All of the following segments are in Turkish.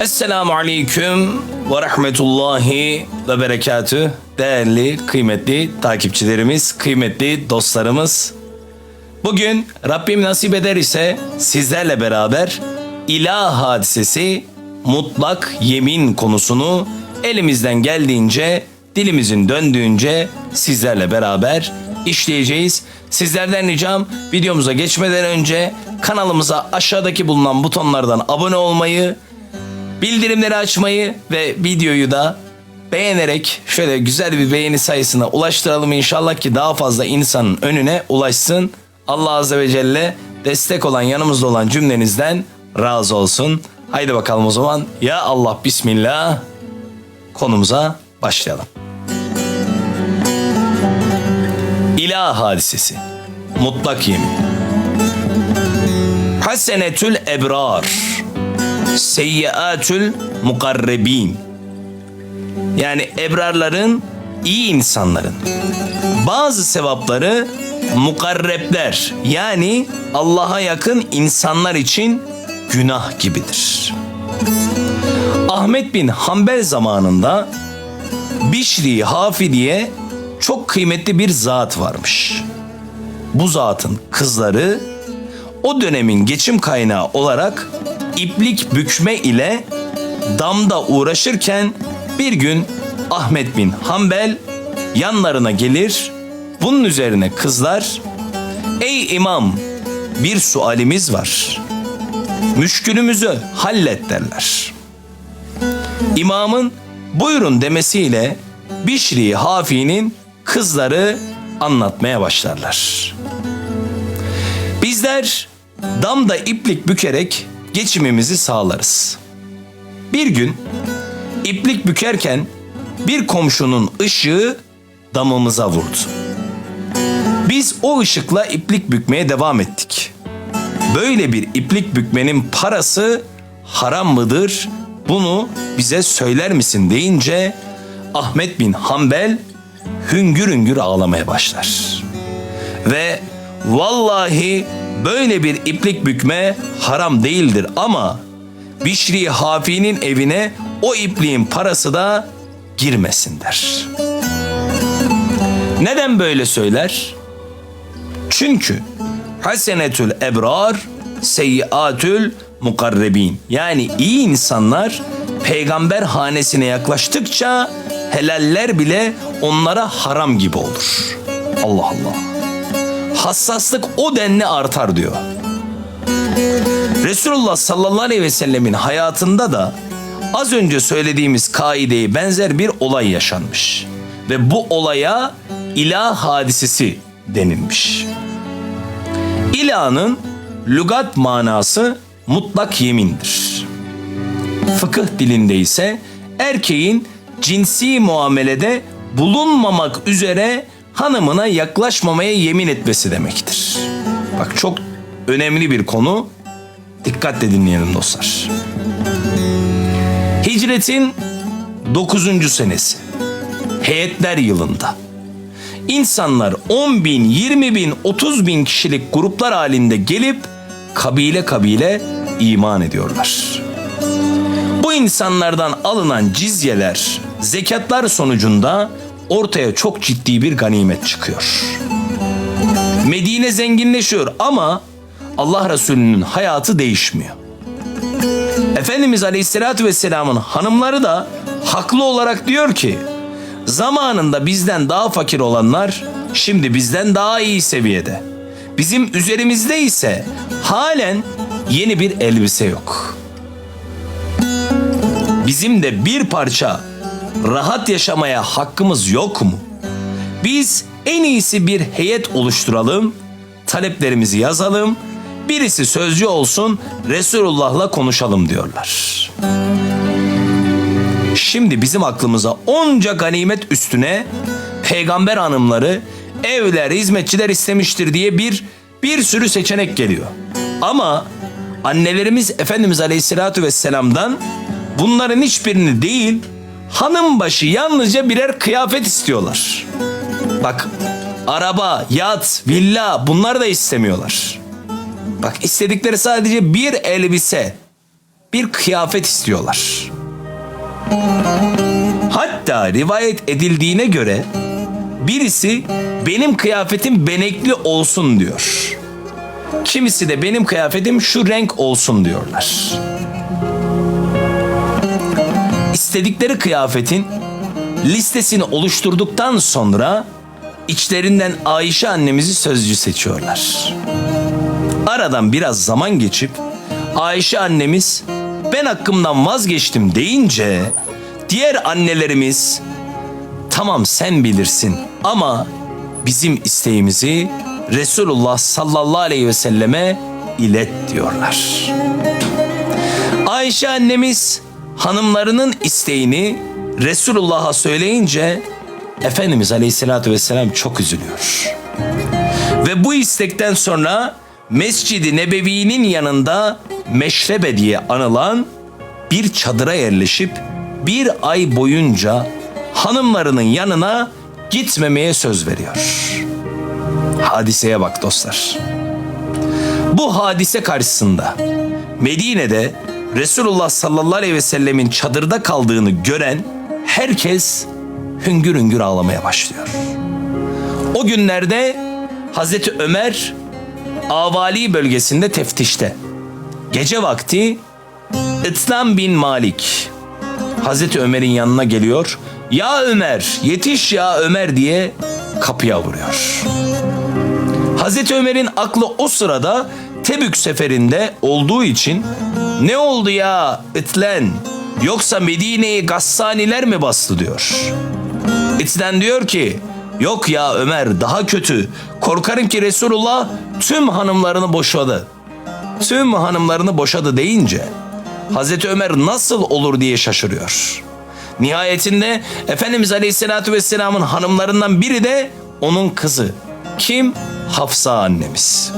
Esselamu Aleyküm ve Rahmetullahi ve Berekatü. Değerli, kıymetli takipçilerimiz, kıymetli dostlarımız. Bugün Rabbim nasip eder ise sizlerle beraber ilah hadisesi mutlak yemin konusunu elimizden geldiğince, dilimizin döndüğünce sizlerle beraber işleyeceğiz. Sizlerden ricam videomuza geçmeden önce kanalımıza aşağıdaki bulunan butonlardan abone olmayı, bildirimleri açmayı ve videoyu da beğenerek şöyle güzel bir beğeni sayısına ulaştıralım inşallah ki daha fazla insanın önüne ulaşsın. Allah Azze ve Celle destek olan yanımızda olan cümlenizden razı olsun. Haydi bakalım o zaman. Ya Allah Bismillah konumuza başlayalım. İlah hadisesi. Mutlak yemin. Hasenetül ebrar. Seyyiatül mukarrebin. Yani ebrarların, iyi insanların. Bazı sevapları mukarrebler yani Allah'a yakın insanlar için günah gibidir. Ahmet bin Hanbel zamanında Bişri Hafi diye çok kıymetli bir zat varmış. Bu zatın kızları o dönemin geçim kaynağı olarak iplik bükme ile damda uğraşırken bir gün Ahmet bin Hanbel yanlarına gelir. Bunun üzerine kızlar Ey imam bir sualimiz var. Müşkülümüzü hallet derler. İmamın buyurun demesiyle Bişri Hafi'nin kızları anlatmaya başlarlar. Bizler damda iplik bükerek geçimimizi sağlarız. Bir gün iplik bükerken bir komşunun ışığı damımıza vurdu. Biz o ışıkla iplik bükmeye devam ettik. Böyle bir iplik bükmenin parası haram mıdır? Bunu bize söyler misin deyince Ahmet bin Hanbel hüngür hüngür ağlamaya başlar. Ve vallahi böyle bir iplik bükme haram değildir ama Bişri Hafi'nin evine o ipliğin parası da girmesin der. Neden böyle söyler? Çünkü hasenetül ebrar seyyiatül mukarrebin. Yani iyi insanlar peygamber hanesine yaklaştıkça helaller bile onlara haram gibi olur. Allah Allah. Hassaslık o denli artar diyor. Resulullah sallallahu aleyhi ve sellemin hayatında da az önce söylediğimiz kaideye benzer bir olay yaşanmış. Ve bu olaya ilah hadisesi denilmiş. İlahın lügat manası mutlak yemindir. Fıkıh dilinde ise erkeğin cinsi muamelede bulunmamak üzere hanımına yaklaşmamaya yemin etmesi demektir. Bak çok önemli bir konu. Dikkatle dinleyelim dostlar. Hicretin 9. senesi. Heyetler yılında. İnsanlar 10 bin, 20 bin, 30 bin kişilik gruplar halinde gelip kabile kabile iman ediyorlar. Bu insanlardan alınan cizyeler, zekatlar sonucunda ortaya çok ciddi bir ganimet çıkıyor. Medine zenginleşiyor ama Allah Resulü'nün hayatı değişmiyor. Efendimiz Aleyhisselatü Vesselam'ın hanımları da haklı olarak diyor ki zamanında bizden daha fakir olanlar şimdi bizden daha iyi seviyede. Bizim üzerimizde ise halen yeni bir elbise yok. Bizim de bir parça rahat yaşamaya hakkımız yok mu? Biz en iyisi bir heyet oluşturalım, taleplerimizi yazalım, birisi sözcü olsun, Resulullah'la konuşalım diyorlar. Şimdi bizim aklımıza onca ganimet üstüne peygamber hanımları, evler, hizmetçiler istemiştir diye bir bir sürü seçenek geliyor. Ama annelerimiz Efendimiz Aleyhisselatü Vesselam'dan bunların hiçbirini değil, hanım başı yalnızca birer kıyafet istiyorlar. Bak araba, yat, villa bunlar da istemiyorlar. Bak istedikleri sadece bir elbise, bir kıyafet istiyorlar. Hatta rivayet edildiğine göre birisi benim kıyafetim benekli olsun diyor. Kimisi de benim kıyafetim şu renk olsun diyorlar. İstedikleri kıyafetin listesini oluşturduktan sonra içlerinden Ayşe annemizi sözcü seçiyorlar. Aradan biraz zaman geçip Ayşe annemiz ben hakkımdan vazgeçtim deyince diğer annelerimiz tamam sen bilirsin ama bizim isteğimizi Resulullah sallallahu aleyhi ve selleme ilet diyorlar. Ayşe annemiz hanımlarının isteğini Resulullah'a söyleyince Efendimiz Aleyhisselatü Vesselam çok üzülüyor. Ve bu istekten sonra Mescid-i Nebevi'nin yanında Meşrebe diye anılan bir çadıra yerleşip bir ay boyunca hanımlarının yanına gitmemeye söz veriyor. Hadiseye bak dostlar. Bu hadise karşısında Medine'de Resulullah sallallahu aleyhi ve sellemin çadırda kaldığını gören herkes hüngür hüngür ağlamaya başlıyor. O günlerde Hazreti Ömer Avali bölgesinde teftişte. Gece vakti İslam bin Malik Hazreti Ömer'in yanına geliyor. Ya Ömer yetiş ya Ömer diye kapıya vuruyor. Hazreti Ömer'in aklı o sırada Tebük seferinde olduğu için ne oldu ya İtlen yoksa Medine'yi Gassaniler mi bastı diyor. İtlen diyor ki yok ya Ömer daha kötü korkarım ki Resulullah tüm hanımlarını boşadı. Tüm hanımlarını boşadı deyince Hazreti Ömer nasıl olur diye şaşırıyor. Nihayetinde Efendimiz Aleyhisselatü Vesselam'ın hanımlarından biri de onun kızı. Kim? Hafsa annemiz.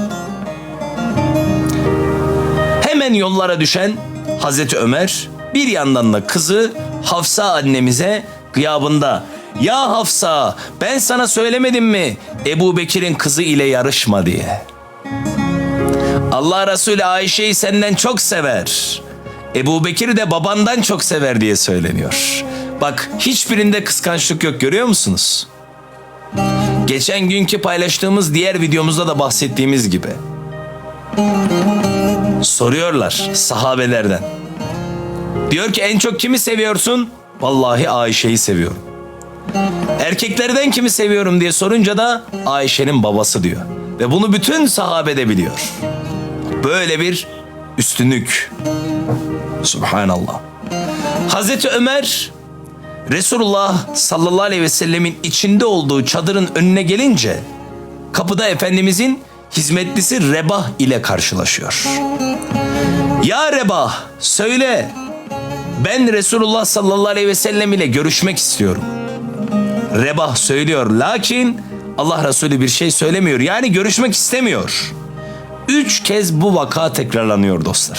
Hemen yollara düşen Hazreti Ömer bir yandan da kızı Hafsa annemize gıyabında ya Hafsa ben sana söylemedim mi Ebu Bekir'in kızı ile yarışma diye. Allah Resulü Ayşe'yi senden çok sever. Ebu Bekir'i de babandan çok sever diye söyleniyor. Bak hiçbirinde kıskançlık yok görüyor musunuz? Geçen günkü paylaştığımız diğer videomuzda da bahsettiğimiz gibi. Soruyorlar sahabelerden. Diyor ki en çok kimi seviyorsun? Vallahi Ayşe'yi seviyorum. Erkeklerden kimi seviyorum diye sorunca da Ayşe'nin babası diyor. Ve bunu bütün sahabe de biliyor. Böyle bir üstünlük. Subhanallah. Hazreti Ömer Resulullah sallallahu aleyhi ve sellemin içinde olduğu çadırın önüne gelince kapıda Efendimizin hizmetlisi Rebah ile karşılaşıyor. Ya Rebah söyle ben Resulullah sallallahu aleyhi ve sellem ile görüşmek istiyorum. Rebah söylüyor lakin Allah Resulü bir şey söylemiyor yani görüşmek istemiyor. Üç kez bu vaka tekrarlanıyor dostlar.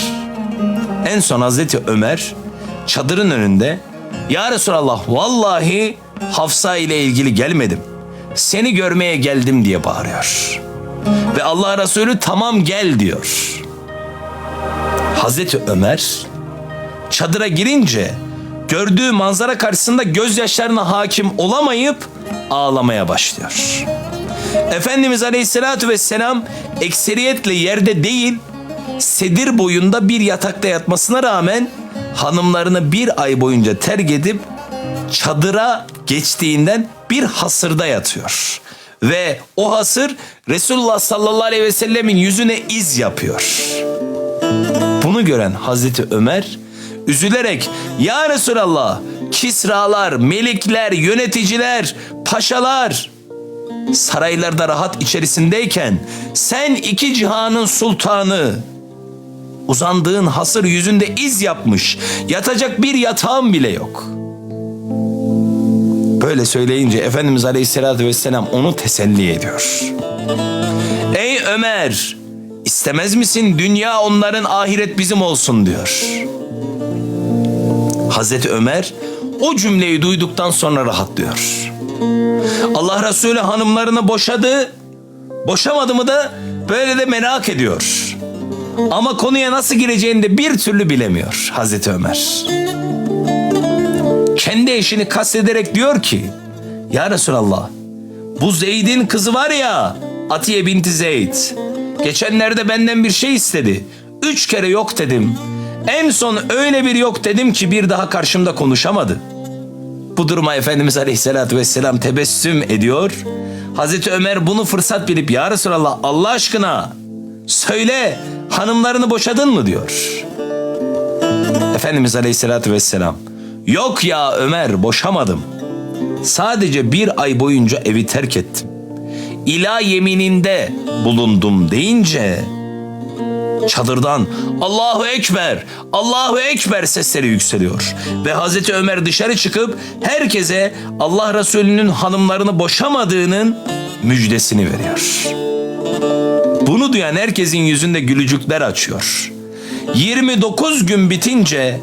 En son Hazreti Ömer çadırın önünde Ya Resulallah vallahi Hafsa ile ilgili gelmedim. Seni görmeye geldim diye bağırıyor. Ve Allah Resulü tamam gel diyor. Hazreti Ömer çadıra girince gördüğü manzara karşısında gözyaşlarına hakim olamayıp ağlamaya başlıyor. Efendimiz Aleyhisselatü Vesselam ekseriyetle yerde değil sedir boyunda bir yatakta yatmasına rağmen hanımlarını bir ay boyunca terk edip çadıra geçtiğinden bir hasırda yatıyor. Ve o hasır Resulullah sallallahu aleyhi ve sellemin yüzüne iz yapıyor. Bunu gören Hazreti Ömer üzülerek ya Resulallah Kisralar, melikler, yöneticiler, paşalar saraylarda rahat içerisindeyken sen iki cihanın sultanı uzandığın hasır yüzünde iz yapmış yatacak bir yatağın bile yok. Böyle söyleyince Efendimiz Aleyhisselatü Vesselam onu teselli ediyor. Ey Ömer istemez misin dünya onların ahiret bizim olsun diyor. Hazreti Ömer o cümleyi duyduktan sonra rahatlıyor. Allah Resulü hanımlarını boşadı. Boşamadı mı da böyle de merak ediyor. Ama konuya nasıl gireceğini de bir türlü bilemiyor Hazreti Ömer. Kendi eşini kastederek diyor ki Ya Resulallah bu Zeyd'in kızı var ya Atiye binti Zeyd. Geçenlerde benden bir şey istedi. Üç kere yok dedim. En son öyle bir yok dedim ki bir daha karşımda konuşamadı. Bu duruma Efendimiz Aleyhisselatü Vesselam tebessüm ediyor. Hazreti Ömer bunu fırsat bilip Ya Resulallah Allah aşkına söyle hanımlarını boşadın mı diyor. Efendimiz Aleyhisselatü Vesselam yok ya Ömer boşamadım. Sadece bir ay boyunca evi terk ettim. İla yemininde bulundum deyince çadırdan Allahu Ekber, Allahu Ekber sesleri yükseliyor. Ve Hazreti Ömer dışarı çıkıp herkese Allah Resulü'nün hanımlarını boşamadığının müjdesini veriyor. Bunu duyan herkesin yüzünde gülücükler açıyor. 29 gün bitince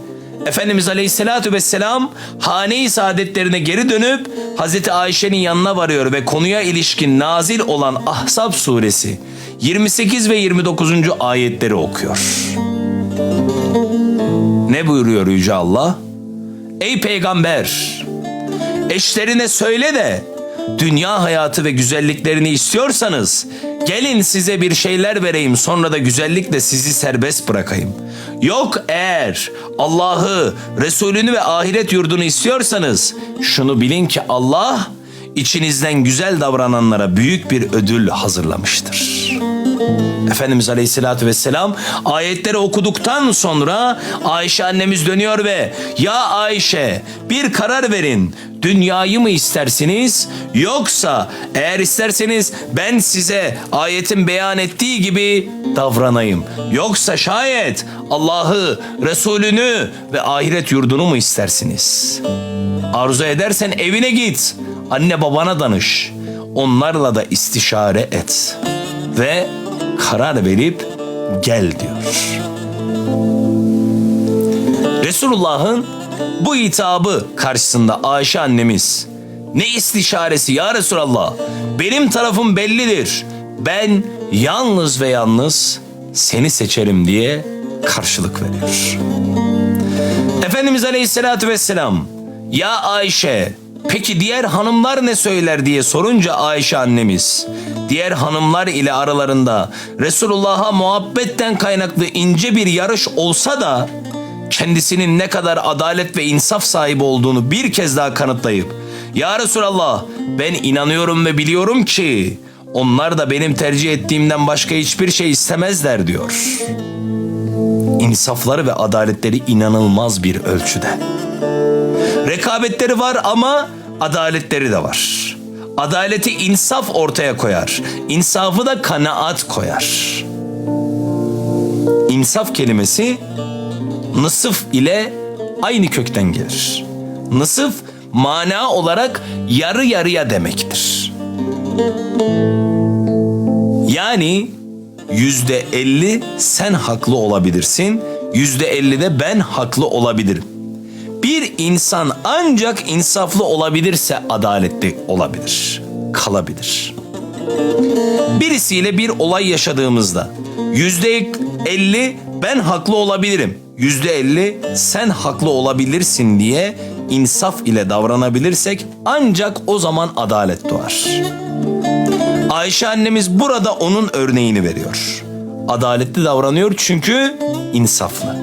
Efendimiz Aleyhisselatü Vesselam hane-i saadetlerine geri dönüp Hazreti Ayşe'nin yanına varıyor ve konuya ilişkin nazil olan Ahzab suresi 28 ve 29. ayetleri okuyor. Ne buyuruyor Yüce Allah? Ey peygamber! Eşlerine söyle de dünya hayatı ve güzelliklerini istiyorsanız gelin size bir şeyler vereyim sonra da güzellikle sizi serbest bırakayım. Yok eğer Allah'ı, Resulünü ve ahiret yurdunu istiyorsanız şunu bilin ki Allah içinizden güzel davrananlara büyük bir ödül hazırlamıştır. Efendimiz Aleyhisselatü Vesselam ayetleri okuduktan sonra Ayşe annemiz dönüyor ve ya Ayşe bir karar verin dünyayı mı istersiniz? Yoksa eğer isterseniz ben size ayetin beyan ettiği gibi davranayım. Yoksa şayet Allah'ı Resulünü ve ahiret yurdunu mu istersiniz? Arzu edersen evine git anne babana danış onlarla da istişare et ve karar verip gel diyor. Resulullah'ın bu hitabı karşısında Ayşe annemiz ne istişaresi ya Resulallah benim tarafım bellidir. Ben yalnız ve yalnız seni seçerim diye karşılık veriyor. Efendimiz Aleyhisselatü Vesselam ya Ayşe peki diğer hanımlar ne söyler diye sorunca Ayşe annemiz diğer hanımlar ile aralarında Resulullah'a muhabbetten kaynaklı ince bir yarış olsa da kendisinin ne kadar adalet ve insaf sahibi olduğunu bir kez daha kanıtlayıp Ya Resulallah ben inanıyorum ve biliyorum ki onlar da benim tercih ettiğimden başka hiçbir şey istemezler diyor. İnsafları ve adaletleri inanılmaz bir ölçüde. Rekabetleri var ama adaletleri de var. Adaleti insaf ortaya koyar. İnsafı da kanaat koyar. İnsaf kelimesi nısıf ile aynı kökten gelir. Nısıf mana olarak yarı yarıya demektir. Yani yüzde elli sen haklı olabilirsin, yüzde elli de ben haklı olabilirim. Bir insan ancak insaflı olabilirse adaletli olabilir, kalabilir. Birisiyle bir olay yaşadığımızda yüzde elli ben haklı olabilirim, yüzde elli sen haklı olabilirsin diye insaf ile davranabilirsek ancak o zaman adalet doğar. Ayşe annemiz burada onun örneğini veriyor. Adaletli davranıyor çünkü insaflı.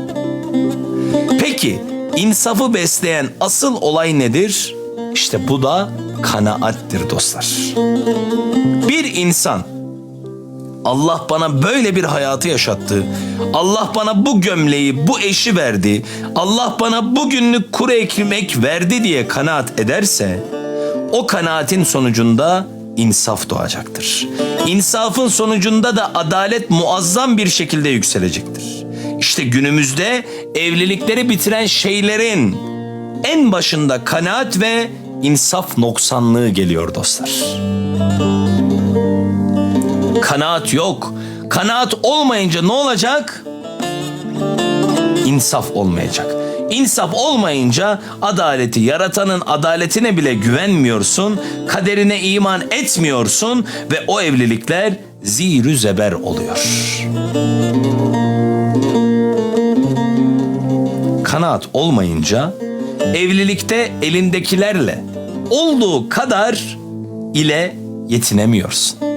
Peki insafı besleyen asıl olay nedir? İşte bu da kanaattir dostlar. Bir insan Allah bana böyle bir hayatı yaşattı. Allah bana bu gömleği, bu eşi verdi. Allah bana bugünlük kuru ekmek verdi diye kanaat ederse o kanaatin sonucunda insaf doğacaktır. İnsafın sonucunda da adalet muazzam bir şekilde yükselecektir. İşte günümüzde evlilikleri bitiren şeylerin en başında kanaat ve insaf noksanlığı geliyor dostlar. Kanaat yok. Kanaat olmayınca ne olacak? İnsaf olmayacak. İnsaf olmayınca adaleti yaratanın adaletine bile güvenmiyorsun, kaderine iman etmiyorsun ve o evlilikler zirü zeber oluyor. Kanaat olmayınca evlilikte elindekilerle olduğu kadar ile yetinemiyorsun.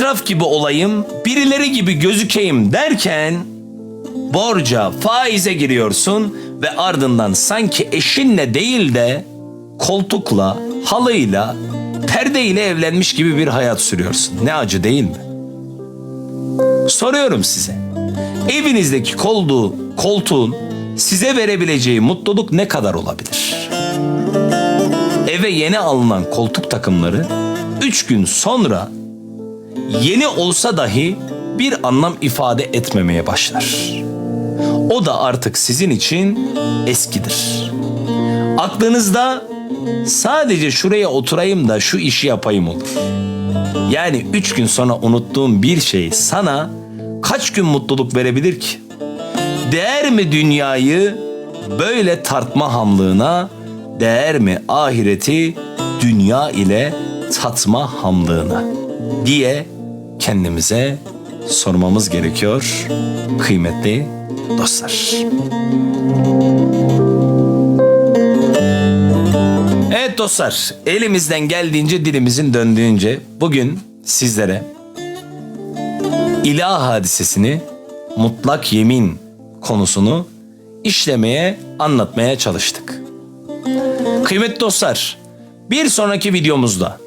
Etraf gibi olayım, birileri gibi gözükeyim derken borca, faize giriyorsun ve ardından sanki eşinle değil de koltukla, halıyla, perdeyle evlenmiş gibi bir hayat sürüyorsun. Ne acı değil mi? Soruyorum size. Evinizdeki koltuğu, koltuğun size verebileceği mutluluk ne kadar olabilir? Eve yeni alınan koltuk takımları 3 gün sonra yeni olsa dahi bir anlam ifade etmemeye başlar. O da artık sizin için eskidir. Aklınızda sadece şuraya oturayım da şu işi yapayım olur. Yani üç gün sonra unuttuğun bir şey sana kaç gün mutluluk verebilir ki? Değer mi dünyayı böyle tartma hamlığına, değer mi ahireti dünya ile tatma hamlığına diye kendimize sormamız gerekiyor kıymetli dostlar. Evet dostlar, elimizden geldiğince dilimizin döndüğünce bugün sizlere ilah hadisesini, mutlak yemin konusunu işlemeye, anlatmaya çalıştık. Kıymetli dostlar, bir sonraki videomuzda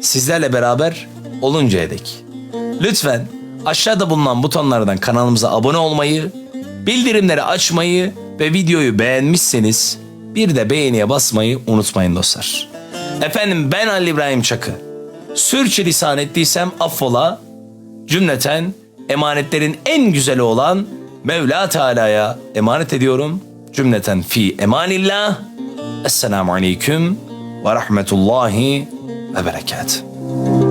sizlerle beraber oluncaya dek lütfen aşağıda bulunan butonlardan kanalımıza abone olmayı, bildirimleri açmayı ve videoyu beğenmişseniz bir de beğeniye basmayı unutmayın dostlar. Efendim ben Ali İbrahim Çakı. Sürçülisan ettiysem affola. Cümleten emanetlerin en güzeli olan Mevla Teala'ya emanet ediyorum. Cümleten fi emanillah. Esselamu aleyküm ve rahmetullahi ve berekatuhu.